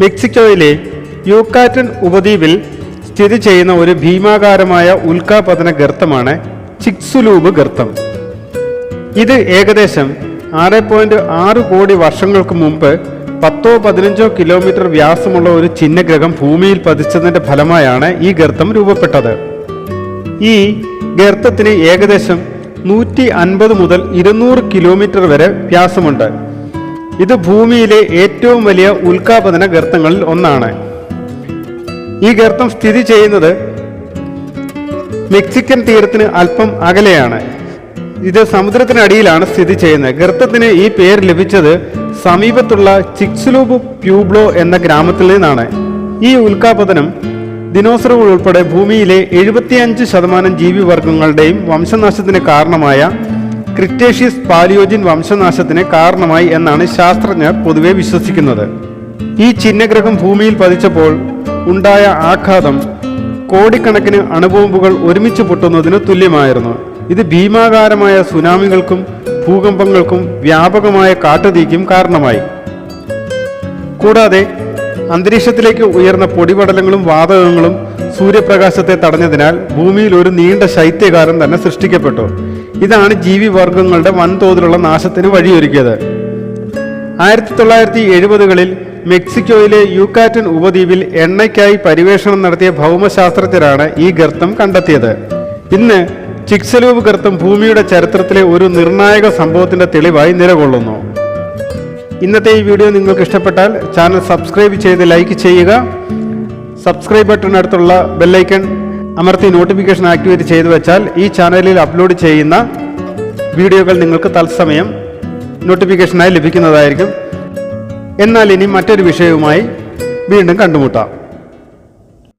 മെക്സിക്കോയിലെ യൂക്കാറ്റൻ ഉപദ്വീപിൽ സ്ഥിതി ചെയ്യുന്ന ഒരു ഭീമാകാരമായ ഉൽക്കാപതന ഗർത്തമാണ് ചിക്സുലൂബ് ഗർത്തം. ഇത് ഏകദേശം ആറ് പോയിന്റ് ആറ് കോടി വർഷങ്ങൾക്ക് മുമ്പ് പത്തോ പതിനഞ്ചോ കിലോമീറ്റർ വ്യാസമുള്ള ഒരു ചിഹ്നഗ്രഹം ഭൂമിയിൽ പതിച്ചതിന്റെ ഫലമായാണ് ഈ ഗർത്തം രൂപപ്പെട്ടത്. ഈ ഗർത്തത്തിന് ഏകദേശം നൂറ്റി അൻപത് മുതൽ ഇരുന്നൂറ് കിലോമീറ്റർ വരെ വ്യാസമുണ്ട്. ഇത് ഭൂമിയിലെ ഏറ്റവും വലിയ ഉൽക്കാപതന ഗർത്തങ്ങളിൽ ഒന്നാണ്. ഈ ഗർത്തം സ്ഥിതി ചെയ്യുന്നത് മെക്സിക്കൻ തീരത്തിന് അല്പം അകലെയാണ്. ഇത് സമുദ്രത്തിനടിയിലാണ് സ്ഥിതി ചെയ്യുന്നത്. ഗർത്തത്തിന് ഈ പേര് ലഭിച്ചത് സമീപത്തുള്ള ചിക്സുലൂബ് പ്യൂബ്ലോ എന്ന ഗ്രാമത്തിൽ നിന്നാണ്. ഈ ഉൽക്കാപതനം ദിനോസറുകൾ ഉൾപ്പെടെ ഭൂമിയിലെ എഴുപത്തിയഞ്ച് ശതമാനം ജീവിവർഗങ്ങളുടെയും വംശനാശത്തിന് കാരണമായ ക്രിറ്റേഷ്യസ് പാലിയോജിൻ വംശനാശത്തിന് കാരണമായി എന്നാണ് ശാസ്ത്രജ്ഞർ പൊതുവെ വിശ്വസിക്കുന്നത്. ഈ ചിഹ്നഗ്രഹം ഭൂമിയിൽ പതിച്ചപ്പോൾ ഉണ്ടായ ആഘാതം കോടിക്കണക്കിന് അണുബോംബുകൾ ഒരുമിച്ച് പൊട്ടുന്നതിന് തുല്യമായിരുന്നു. ഇത് ഭീമാകാരമായ സുനാമികൾക്കും ഭൂകമ്പങ്ങൾക്കും വ്യാപകമായ കാട്ടുതീക്കും കാരണമായി. കൂടാതെ അന്തരീക്ഷത്തിലേക്ക് ഉയർന്ന പൊടിപടലങ്ങളും വാതകങ്ങളും സൂര്യപ്രകാശത്തെ തടഞ്ഞതിനാൽ ഭൂമിയിൽ ഒരു നീണ്ട ശൈത്യകാലം തന്നെ സൃഷ്ടിക്കപ്പെട്ടു. ഇതാണ് ജീവിവർഗങ്ങളുടെ വൻതോതിലുള്ള നാശത്തിന് വഴിയൊരുക്കിയത്. ആയിരത്തി തൊള്ളായിരത്തി എഴുപതുകളിൽ മെക്സിക്കോയിലെ യൂക്കാറ്റൻ ഉപദ്വീപിൽ എണ്ണയ്ക്കായി പരിവേഷണം നടത്തിയ ഭൗമശാസ്ത്രജ്ഞരാണ് ഈ ഗർത്തം കണ്ടെത്തിയത്. ഇന്ന് ചിക്സലൂബ് ഗർത്തം ഭൂമിയുടെ ചരിത്രത്തിലെ ഒരു നിർണായക സംഭവത്തിന്റെ തെളിവായി നിലകൊള്ളുന്നു. ഇന്നത്തെ ഈ വീഡിയോ നിങ്ങൾക്ക് ഇഷ്ടപ്പെട്ടാൽ ചാനൽ സബ്സ്ക്രൈബ് ചെയ്ത് ലൈക്ക് ചെയ്യുക. സബ്സ്ക്രൈബ് ബട്ടണിനടുത്തുള്ള ബെല്ലൈക്കൺ അമർത്തി നോട്ടിഫിക്കേഷൻ ആക്ടിവേറ്റ് ചെയ്തു വെച്ചാൽ ഈ ചാനലിൽ അപ്ലോഡ് ചെയ്യുന്ന വീഡിയോകൾ നിങ്ങൾക്ക് തത്സമയം നോട്ടിഫിക്കേഷനായി ലഭിക്കുന്നതായിരിക്കും. എന്നാൽ ഇനി മറ്റൊരു വിഷയവുമായി വീണ്ടും കണ്ടുമുട്ടാം.